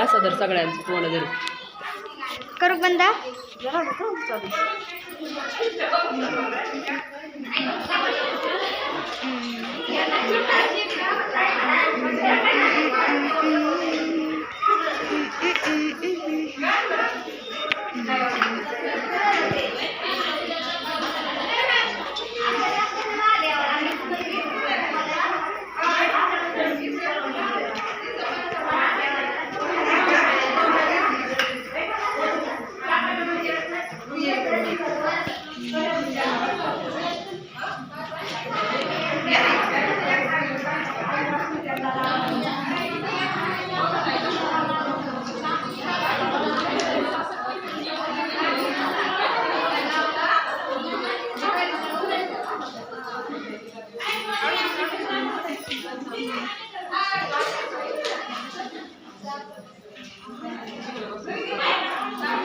असं तर सगळ्यांचं तोंड जर करू बंद हम्म. Thank you.